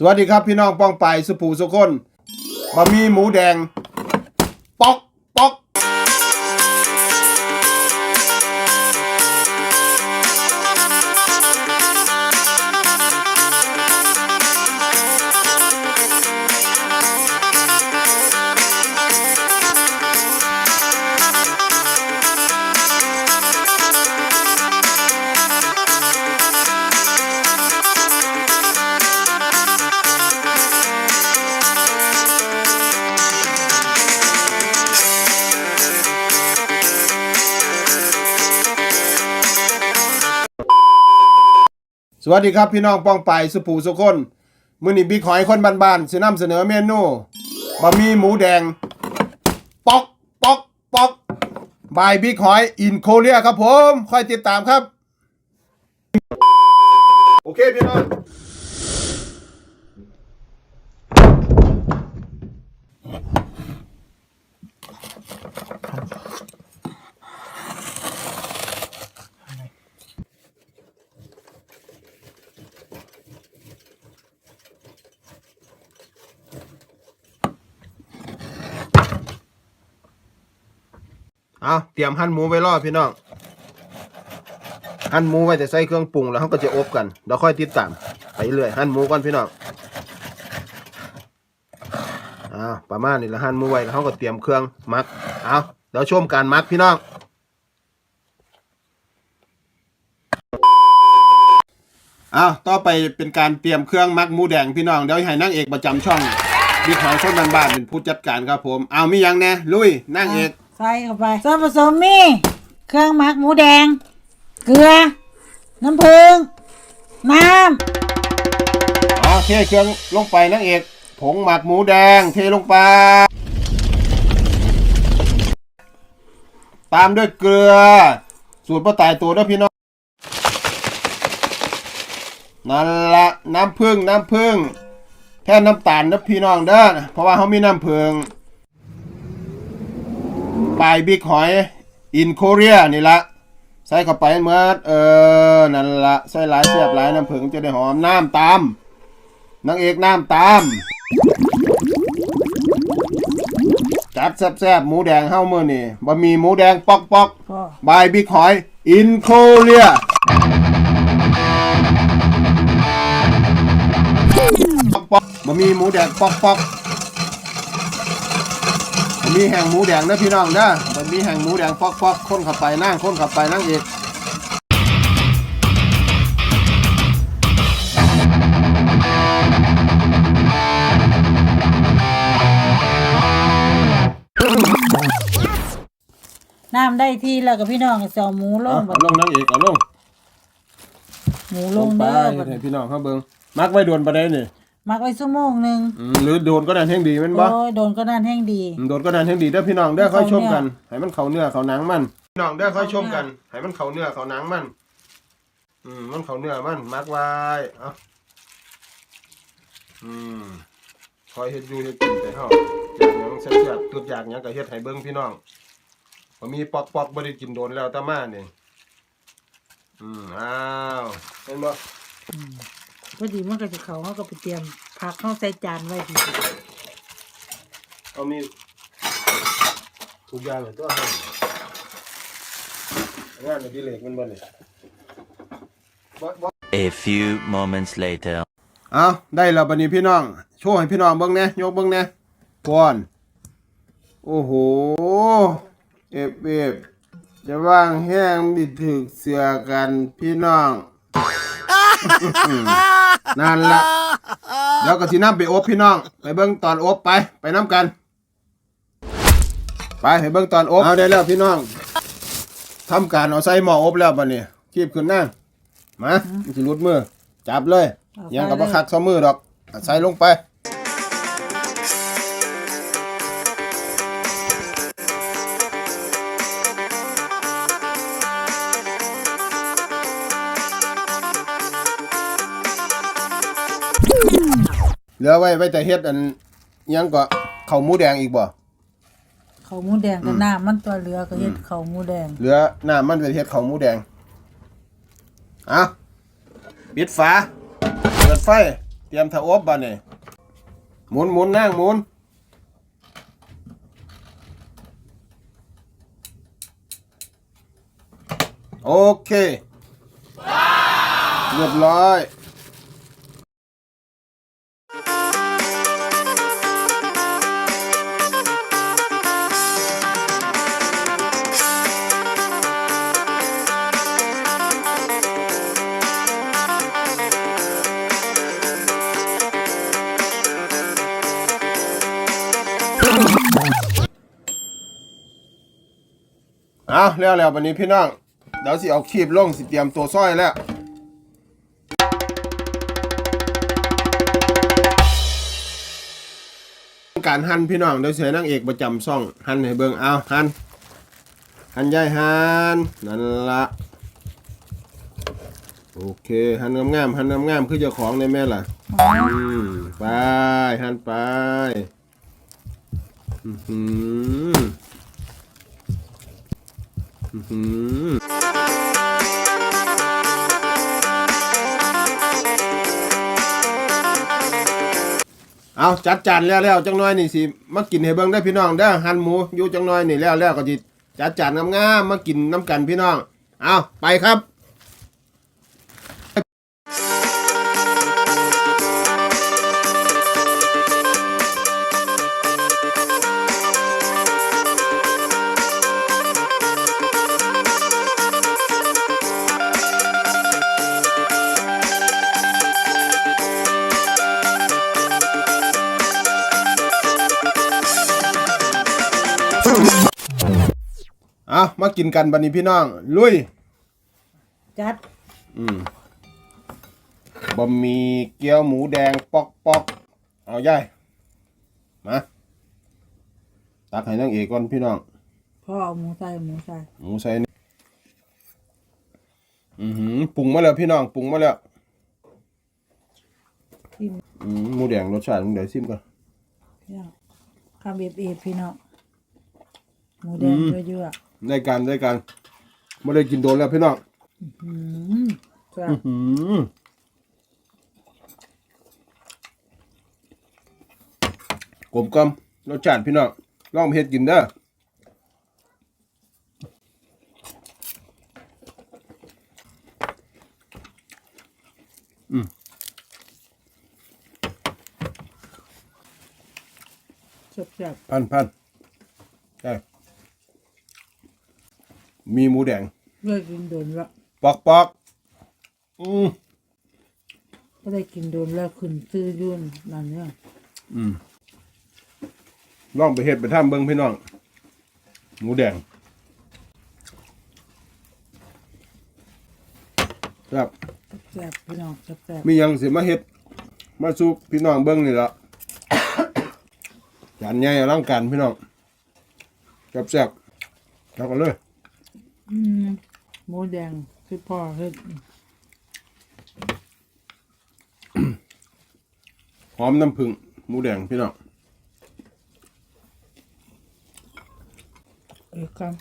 สวัสดีครับพี่น้องป้องไปสุภูสุคนบะหมี่หมูแดง ป๊อกป๊อก วัสดีครับพี่น้องป้องไปสุภูสุคนมื้อนี้บิ๊กหอยคนบ้านๆสินำเสนอเมนูบะหมี่หมูแดง ป๊อกป๊อกป๊อกบายบิ๊กหอยอินโคเรียครับผมค่อยติดตามครับ โอเคพี่น้อง เอาเตรียมหั่นหมูไว้รอพี่น้องหั่นหมูไว้แต่ใส่เครื่องปรุงแล้วเขาก็จะอบกันเดี๋ยวค่อยติดตามไปเรื่อยหั่นหมูก่อนพี่น้องอ้าประมาณนี้แล้วหั่นหมูไว้แล้วเขาก็เตรียมเครื่องมักเอาเดี๋ยวชมการมักพี่น้องอ้าวต่อไปเป็นการเตรียมเครื่องมักหมูแดงพี่น้องเดี๋ยวให้นางเอกประจำช่องบิ๊กหอยคนบ้านๆเป็นผู้จัดการครับผม เอามียังแน่ลุยนางเอก ใส่เข้าไปส่วนผสมมีเครื่องหมักหมูแดง เกลือ น้ำผึ้งน้อ๋อเทเครื่องลงไปนางเอกผงหมักหมูแดงเทลงไป ตามด้วยเกลือ สูตรป้าตายตัวด้วยพี่น้องนั่นละน้ำผึ้งน้ำผึ้งแท่น้ำตาลนะพี่น้องเด้อเพราะว่าเขามีน้ำผึ้ง ปลายบิ๊กหอยอินโคเรียนี่ละใส่เข้าไปเมื่อเออนั่นละใส่หลายเสียบหลายน้ำผึ้งจะได้หอมน้ำตามนางเอกน้ำตามจัดแซ่บๆหมูแดงเฮ้ามือนี่บะหมี่หมูแดงปอกปอกำพ่อบายบิ๊กหอยอินโคเรียปอกปอกบะหมี่หมูแดงปอกปอกบะห มี่แห้งหมูแดงนะพี่น้องนะบะหมี่แห้งหมูแดงปอกปอกคนเข้าไปนั่งคนเข้าไปนั่งเอกน้ำได้ที่แล้วกับพี่น้องก็จะเอาหมูลเอางเอาลงนั่งเอกเอาลงหมูลลงงไปเด้อบัดให้พี่น้องเขาเบิ่งมักไว้โดนประเด็นนี่ห มักไว้ชั่วโมงหนึงอืมหรือโดนก็ได้แห่งดีแม่นบ่ โอ้ยโดนก็นานแห้งดีอืมโดนก็ได้แห่งดีเด้อพี่น้องเด้อให้ค่อยเข้าชมกันเนื้อให้มันเข้าเนื้อเข้าหนังมันพี่น้องเด้อค่อยชมกันเข้าเนื้อให้มันเข้าเนื้อเข้าหนังมัน อืมมันเข้าเนื้อมันมักไว้เอ้าอืมคอยเฮ็ดอยู่เฮ็ดกินไปเฮาจากหยังแซ่บๆตุดอยากหยังก็เฮ็ดให้เบิ่งพี่น้องบ่มีปอกๆบ่ได้กินโดนแล้วแต่มานี่อืมอ้าวเห็นบ่ พอดีมันก็จะเขาเขาก็ไปเตรียมผักเข้าใส่จานไว้ทีเอามีทุกอย่างเลยตัวให้งานในที่เหล็กมันบ่เนี่ยบ่บ่ A few moments later. เอาได้แล้วบัดนี้พี่น้อง โชว์ให้พี่น้องเบิ่งแหน่ยกเบิ่งแหน่ก่อน โอ้โห เอฟเอฟจะว่างแห้งมีถึกเสือกันพี่น้อง นั่นละเดี๋ยวก็สิน้ำไปอบพี่น้อง ไปเบิ่งตอนอบไป ไปน้ำกัน ไปให้เบิ่งตอนอบเอาได้แล้วพี่น้องทำการเอาใส่หม้ออบแล้วบัดนี้คีบขึ้นหน้ามามันสิรุดมือ จับเลย ยังกับว่าคักซ้อมือดอกเอาใส่ลงไป เหลือไว้ไว้แต่เฮ็ดอันยังก็ข้าวหมูแดงอีกบ่เขาวหมูแดงกับน้ำมันตัวเหลือก็เฮ็ดเขาวหมูแดง เหลือน้ำมันไปเฮ็ดข้าวหมูแดงเอะปิดฝา เปิดไฟ เตรียมถาอบบ่เนี่ยหมุนหมุนนั่งหมุน โอเค เรียบร้อย อาแล้วแล้ววันนี้พี่น้องเดี๋ยวสิเอาคีบลงสิเตรียมตัวซ้อยแล้วการหั่นพี่น้องเดี๋ยวเสียนางเอกประจำซ่องหั่นให้เบิ่งเอาหั่นหั่นใหญ่หั่นนั่นละโอเคหั่นงามๆหั่นงามๆคือเจ้าของในแม่ล่ะอืมไปหั่นไปอือหือ เอาจัดจานแล้วแล้วจังน้อยนี่สิมากินให้เบิ่งได้พี่น้องเด้อหั่นหมูอยู่จังน้อยนี่แล้วแล้วก็สิจัดจานงามๆมากินน้ำกันพี่น้อง เอาไปครับ เอามากินกันบัดนี้พี่น้อง ลุย จัด อืมบะหมี่เกี๊ยวหมูแดงปอกปอกเอาย่ายมาตักให้นางเอกก่อนพี่น้อง พ่อเอาหมูใส่หมูใส่หมูใส่นี่อือหือปรุงมาแล้วพี่น้องปรุงมาแล้วที่อืมหมูแดงรสชาติมึงเดี๋ยวซิมก่อน พี่น้องคำเอฟเอฟพี่น้องหมูแดงอืม เยอะ ได้การได้การไม่ได้กินโดนแล้วพี่น้องๆอืมแซ่บอื้อหือลมกลมรสชาติพี่น้องลองมาเฮ็ดกินเด้อแซ่บพันพันใช่ มีหมูแดงๆเลิกกินโดนละปอกปอกอืมก็ได้กินโดนแล้วขึ้นซื้อยุ่นนั่นเนี่ยอืมลองไปเฮ็ดไปทำเบิ่งพี่น้อง หมูแดงครับแซ่บๆพี่น้องแซ่บมีหยังสิมาเฮ็ด มาสู่พี่น้องเบิ่งนี่ละจานใหญ่อลังการพี่น้องแซ่บๆเอากันเลยๆ อืมหมูแดงคือพ่อเฮ็ดหอมน้ำผึ้งหมูแดงพี่น้องเอกครับ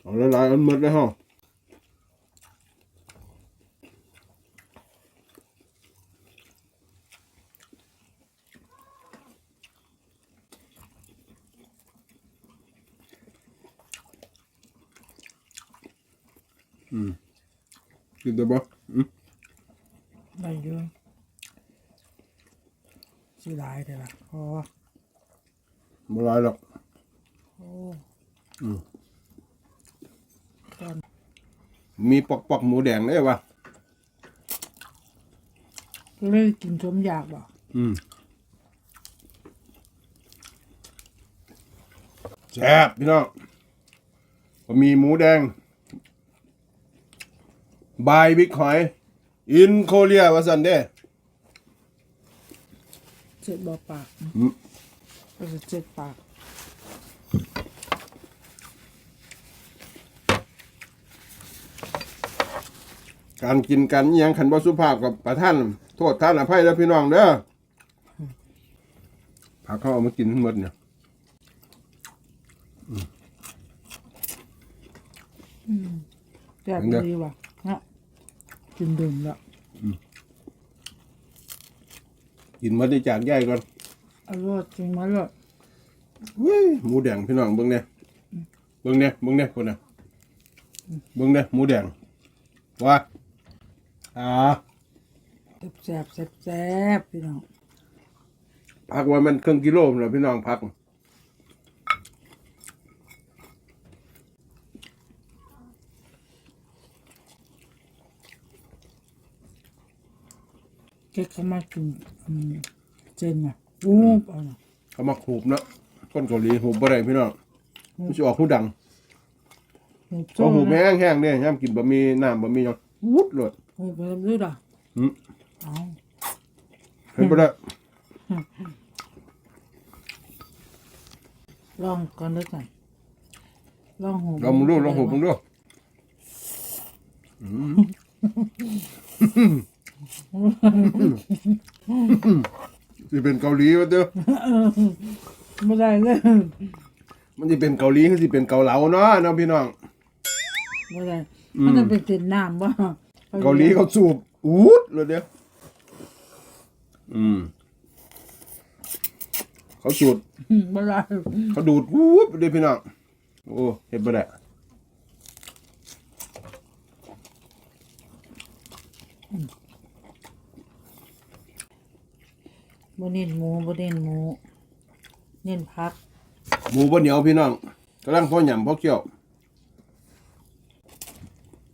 เอาละลายๆอันหมดเลยฮะ ได้บ่อืมได้เยอะสิหลายแต่ละพอบ่หลายหรอกโอ้อืมตอนมีปอกๆหมูแดงได้ปะเลยกินสมอยากบ่อืมแซ่บพี่น้องก็มีหมูแดง บายบิ๊กหอยอินโคเรียวาสันเด้เจ็บบ่ปากอืมก็จะเจ็บปากการกินกันอิหยังขันบ่สุภาพกับประท่าน โทษท่านอภัยแล้วพี่น้องเด้อผักเขาเอามากินทั้งหมดเนี่ยแซ่บดีว่ะเนาะ กินดื่มละกินมาได้จากใหญ่ก่อนอร่อยจริงมาเลยเว้ยหมูแดงพี่น้องเบิ่งเนี่ยเบิ่งเนี่ยเบิ่งเนี่ยคนน่ะเบิ่งเนี่ยหมูแดงว่าอ่าแซ่บแซ่บแซ่บพี่น้องพักว่ามันครึ่งกิโลแล้วพี่น้องพัก เก๊กเขามากินอืมเจนอะอู้เอาน่ะเขามาหูบเนาะคนเกาหลีหูบบ่ได้พี่น้องมันสิออกหูดังหูเขาหูบแห้งแห้งๆเนี่ยยามกินบะหมี่น้ำบะหมี่หยังวุดโลดหูไปทำด้วยด่ะอืมเอาเห็นบ่ได้ลองก่อนด้วยกันลองหูลองมึงดูลองหูบมึงดูอืม สิเป็นเกาหลีวะเด้อไม่ได้เลยมันสิเป็นเกาหลีคือสิเป็นเกาเหลาเนาะเนาะพี่น้องไม่ได้มันจะเป็นติดน้ำบ่เกาหลีเขาสูบอูดเลยเดียวอืมเขาสูดไม่ได้เขาดูดวูบเลยพี่น้องโอ้เห็นบ่ได้ บ่เน้นหมูบ่เน้นหมู เน้นผัก หมูบ่เหนียวพี่น้องกำลังพอหยำพอเคี่ยว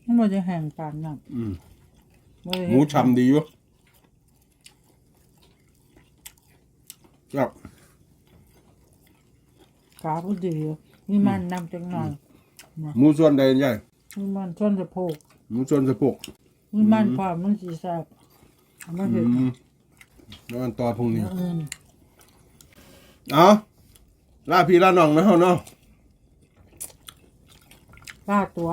มันบ่จะแห้งปานนั้นอืม บ่ได้หมูฉ่ำดีอยู่ครับขาพอดีมีมันนำจังหน่อยหมูส่วนใดใหญ่มีมันส่วนสะโพกหมูส่วนสะโพกมีมันความมันสิแซ่บเอามาอืเฮ็ดม แล้วอันต่อพรุ่งนี้อย่างอื่นเอาลาพี่ลาน้องนะเฮาเนาะปลาตัว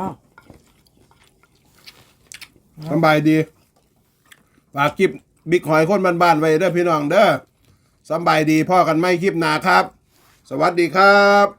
สำบายดีฝากคลิปบิ๊กหอยคนบ้านๆไว้เด้อพี่น้องเด้อสำบายดีพ่อกันไม่คลิปหนาครับ สวัสดีครับ